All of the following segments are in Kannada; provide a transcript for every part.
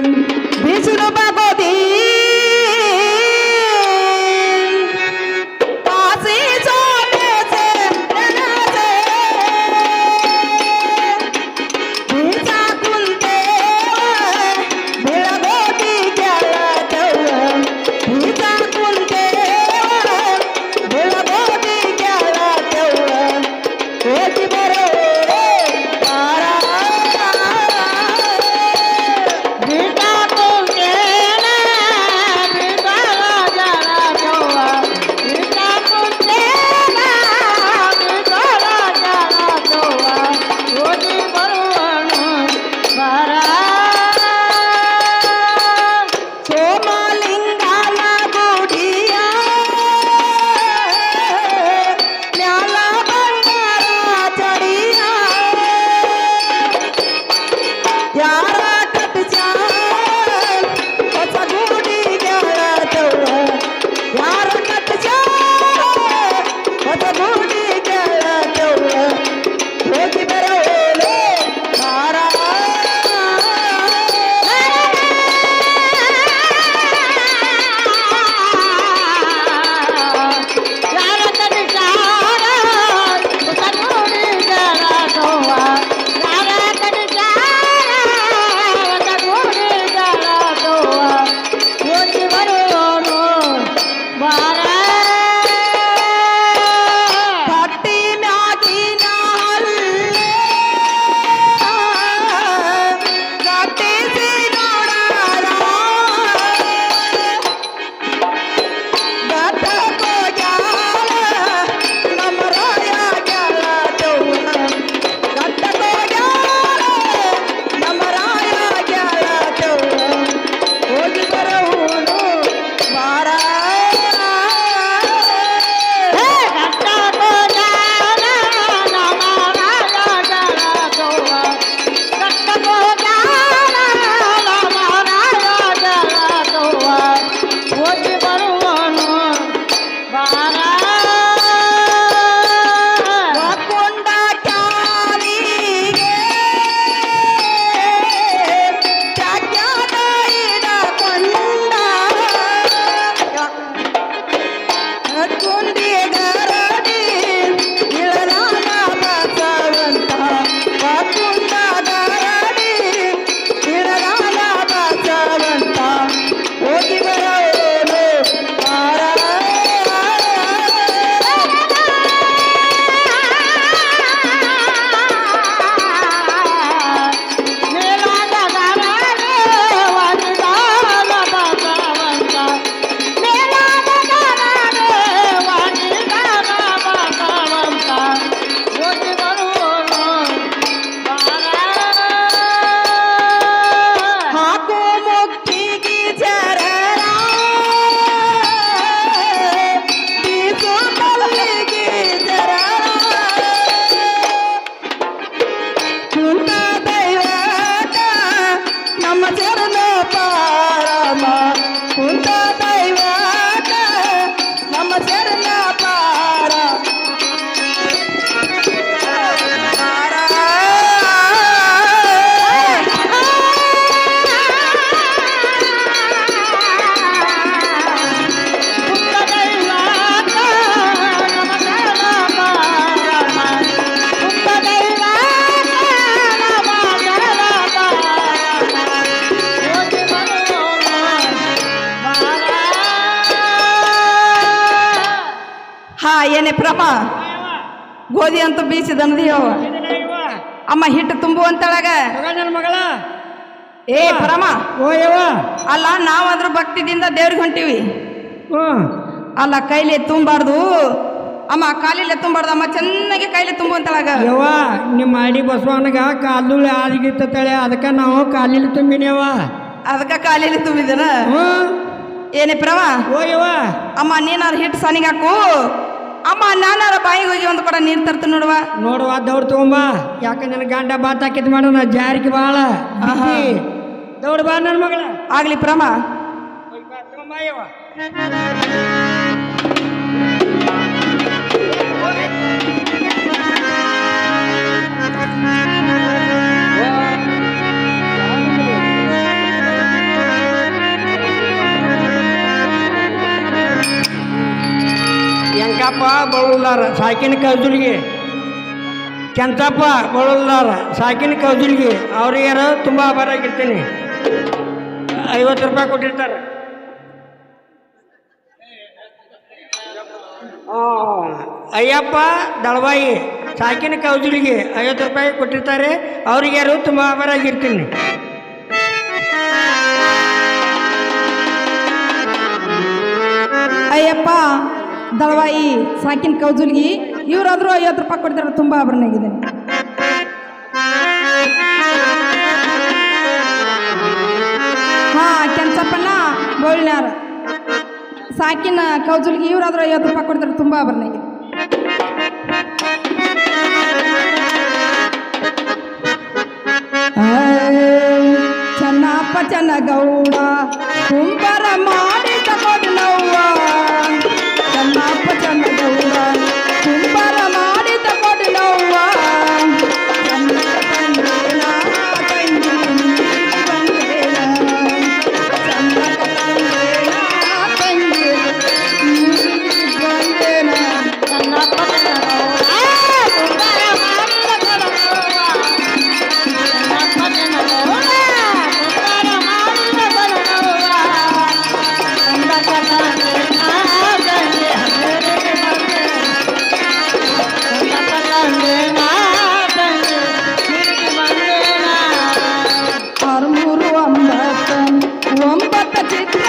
বলেন ಹಾ ಗೋಧಿ ಅಂತ ಬೀಸಿದನದಿಯವ ಅಮ್ಮ ಹಿಟ್ಟು ತುಂಬುವಂತಳಗ ಮಗಳ. ಏ ಪರಮ ಅಲ್ಲ ನಾವಾದ್ರೂ ಭಕ್ತಿದಿಂದ ದೇವ್ರಿಗೆ ಹೊಂಟಿವಿ. ಅಲ್ಲ ಕೈಲಿ ತುಂಬಾರ್ದು. ಅಮ್ಮ ಕಾಲಿಲೆ ತುಂಬಾರ್ದು ಅಮ್ಮ ಚೆನ್ನಾಗಿ ಕೈಲಿ ತುಂಬುವಂತಳಾಗ ಯವ್ವ ನಿಮ್ಮ ಅಡಿ ಬಸವನಗ ಕಾಲು ಆದಿಗಿತ್ತಳೆ ಅದಕ್ಕೆ ನಾವು ಕಾಲಿಲಿ ತುಂಬಿನೇವ. ಅದಕ್ಕೆ ಕಾಲಿಲಿ ತುಂಬಿದನ? ಏನೇ ಪ್ರವ ಓ ಯವ್ವ ಅಮ್ಮ ನೀನಾರು ಹಿಟ್ಟು ಸನಿಗಾಕು ಅಮ್ಮ ನಾನಾರ ಬಾಯಿಗೆ ಹೋಗಿ ಒಂದು ಕೂಡ ನೀರು ತರ್ತೀನಿ ನೋಡುವ. ನೋಡುವ ದೌಡ್ ತಗೊಂಬ. ಯಾಕ ನನ್ನ ಗಂಡ ಬಾತ್ ಹಾಕಿದ್ ಮಾಡೋಣ ಜಾರಿಗೆ ಬಾಳ. ದೌಡ್ ಬಾ ನನ್ನ ಮಗಳ. ಆಗ್ಲಿ ಪ್ರಮ. ಹೋಗ್ ಬಾ, ತಗೊಂಬಾ ಯವ್ವ. ಗಪ್ಪ ಬಳುಲ್ದಾರ, ಸಾಕಿನ ಕೌಜುಲ್ಗೆ ಕೆಂತಪ್ಪ, ಬಳುಲ್ದಾರ, ಸಾಕಿನ ಕೌಜುಲ್ಗೆ ಅವ್ರಿಗಾರ ತುಂಬ ಆಭಾರಾಗಿರ್ತೀನಿ ಐವತ್ತು ರೂಪಾಯಿ ಕೊಟ್ಟಿರ್ತಾರೆ. ಅಯ್ಯಪ್ಪ, ದಳವಾಯಿ, ಸಾಕಿನ ಕೌಜುಲಿಗೆ ಐವತ್ತು ರೂಪಾಯಿ ಕೊಟ್ಟಿರ್ತಾರೆ. ಅವ್ರಿಗೆ ಯಾರು ತುಂಬ ಆಭಾರಾಗಿರ್ತೀನಿ ಅಯ್ಯಪ್ಪ ದಳವಾಯಿ, ಸಾಕಿನ ಕೌಜುಲ್ಗಿ, ಇವರಾದ್ರೂ ಐವತ್ತು ರೂಪಾಯಿ ಕೊಡ್ತಾರೆ, ತುಂಬಾ ಆಭರಣಾಗಿದೆ ಹಾ ಕೆಂಚಪ್ಪನ ಬೋಳ್ನಾರ ಸಾಕಿನ ಕೌಜುಲ್ಗಿ, ಇವರಾದ್ರೂ ಐವತ್ತು ರೂಪಾಯಿ ಕೊಡ್ತಾರೆ, ತುಂಬ ಆಭರಣಾಗಿದೆ ಚೆನ್ನಪ್ಪ ಚೆನ್ನ ಗೌಡ ಕುಂಬರ ಮಾಡಿ it.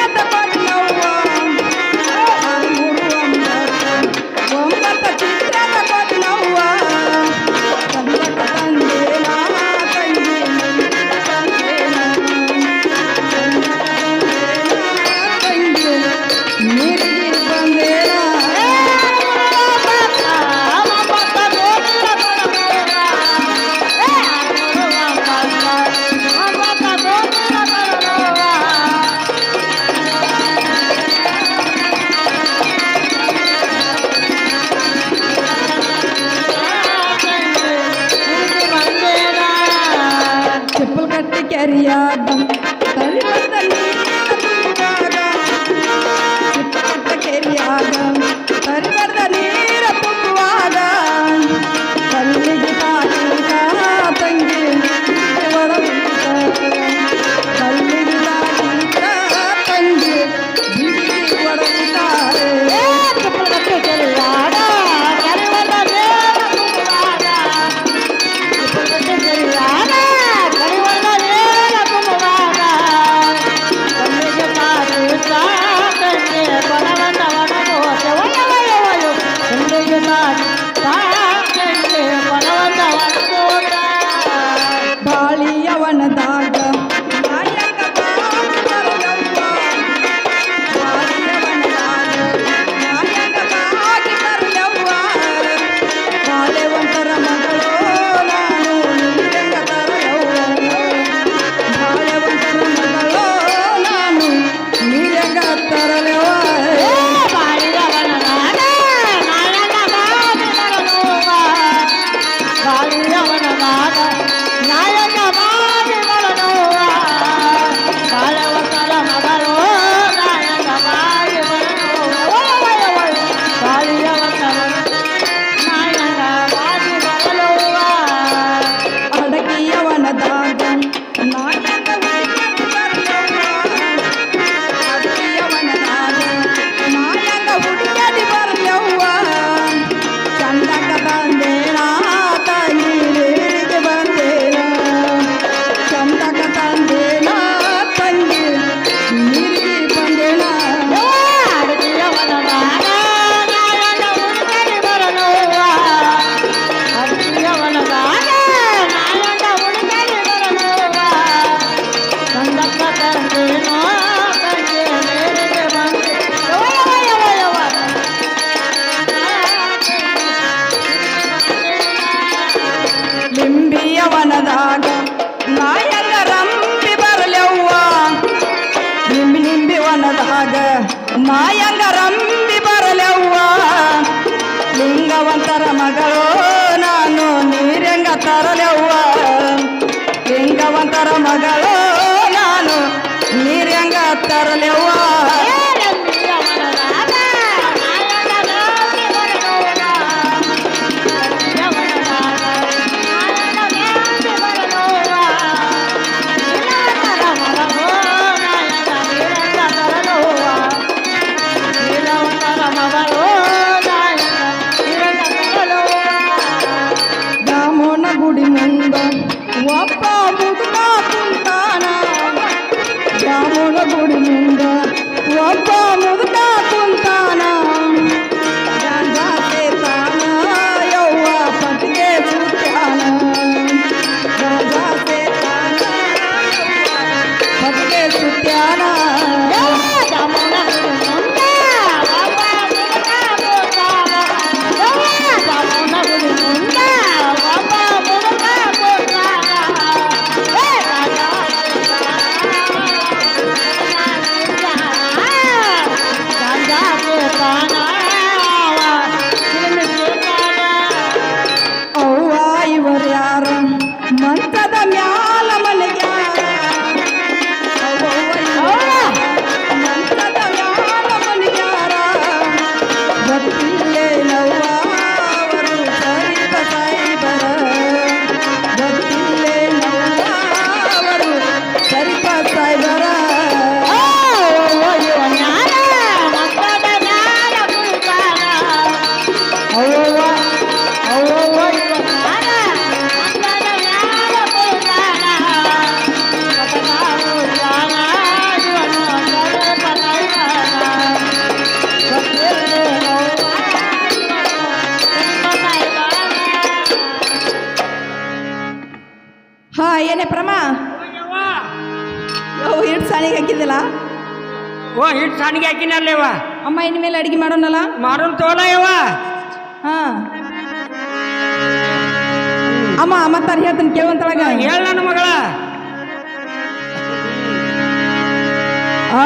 Canada. കരിമണ്ടം ಸಾಣಿಗೆ ಹಾಕಿದ್ದಿಲ್ಲ? ಓ ಹಿಟ್ಟು ಸಾಣಿಗೆ ಹಾಕಿನಲ್ಲ ಅಮ್ಮ ಅಮ್ಮ ಇನ್ಮೇಲೆ ಅಡಿಗೆ ಮಾಡೋಣಲ್ಲ? ಮಾಡೋಣ ತೋಲ ಯವ ಹಾ. ಅಮ್ಮ ಮತ್ತಾರು ಹೇಳ್ತಾನೆ ಕೇಳುವಂತಳಗ ಹೇಳ ನನ್ನ ಮಗಳ. ಆ.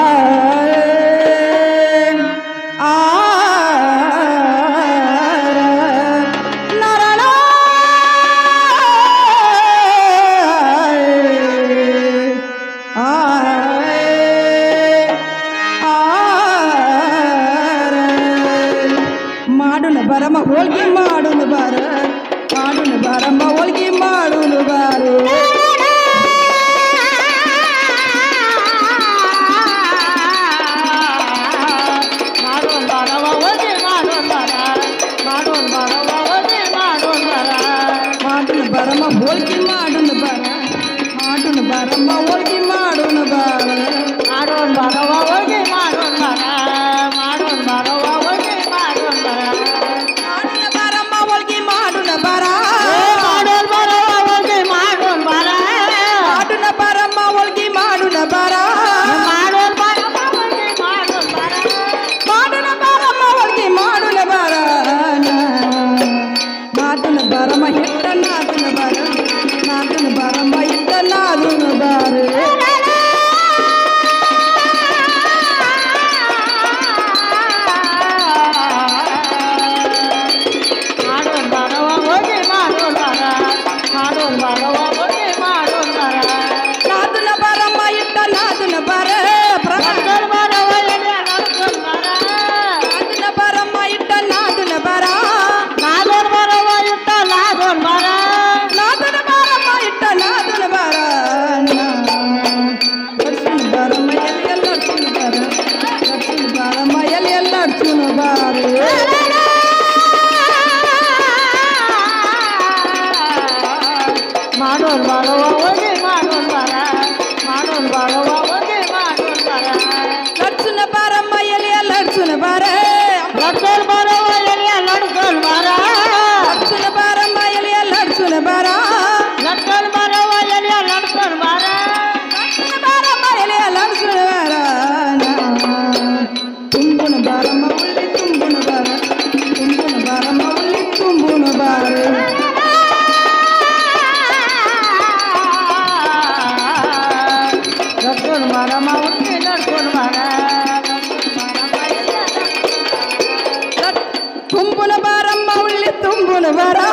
தும்புன பாரம்மா உள்ளி தும்புன வரா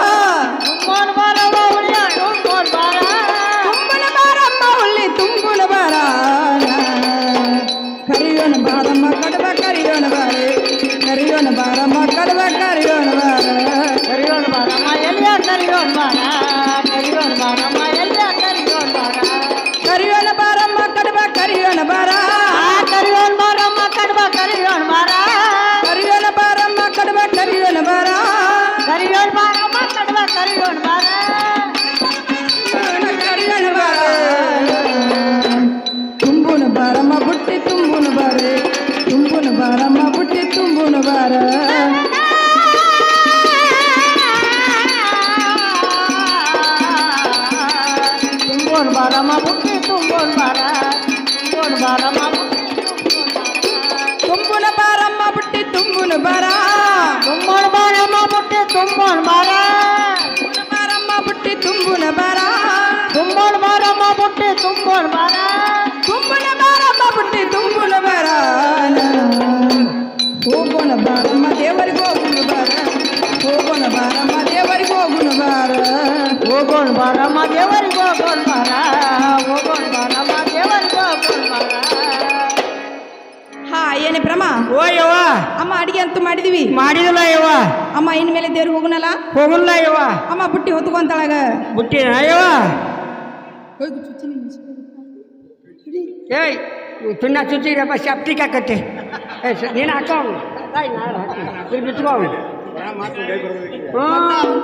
कर्म करवे करियो ತುಂಬೋನ್ ಬಾರಮ್ಮ ಬುಟ್ಟಿ ತುಂಬೋನ್ ಬಾರ ಬಾರಮ್ಮ ಬುಟ್ಟಿ ತುಂಬುನ ಬಾರ ತುಂಬೋನ್ ಬಾರಮ್ಮ ಬುಟ್ಟಿ ತುಂಬೋನ್ ಬಾರ ತುಂಬುನ ಬಾರಮ್ಮ ಬುಟ್ಟಿ ತುಂಬುನ ಬಾರ ಹೋಗೋಣ ಬಾರಮ್ಮ ದೇವರಿಗೆ ಹೋಗುನು ಬಾರ ಹೋಗೋಣ ಬಾರಮ್ಮ ದೇವರಿಗೆ ಹೋಗುನು ಬಾರ ಹೋಗೋಣ್ ಬಾರಮ್ಮ ದೇವರಿಗೆ ಹೋಗೋಣ್ ಬಾರ ಹೋಗೋಣ್ ಓ ಯವ್ವ. ಅಮ್ಮ ಅಡಿಗೆ ಅಂತೂ ಮಾಡಿದೀವಿ. ಮಾಡಿದಲ್ಲ ಯವ್ವ. ಅಮ್ಮ ಇನ್ಮೇಲೆ ದೇವ್ರಿಗೆ ಹೋಗುನಲ್ಲ? ಹೋಗಲ್ಲ ಯವ್ವ. ಅಮ್ಮ ಬುಟ್ಟಿ ಹೊತ್ಕೊಂತಾಳಗ. ಬುಟ್ಟಿ ಯವ್ವ. ಏಯ್ ತುನ್ನ ಚುಚ್ಚಿರಪ್ಪ ಸೆಪ್ಟಿಕ್ ಹಾಕತ್ತೆ. ನೀನು ಹಾಕೋ ಬಿಟ್ಕೋ. ಹ್ಞೂ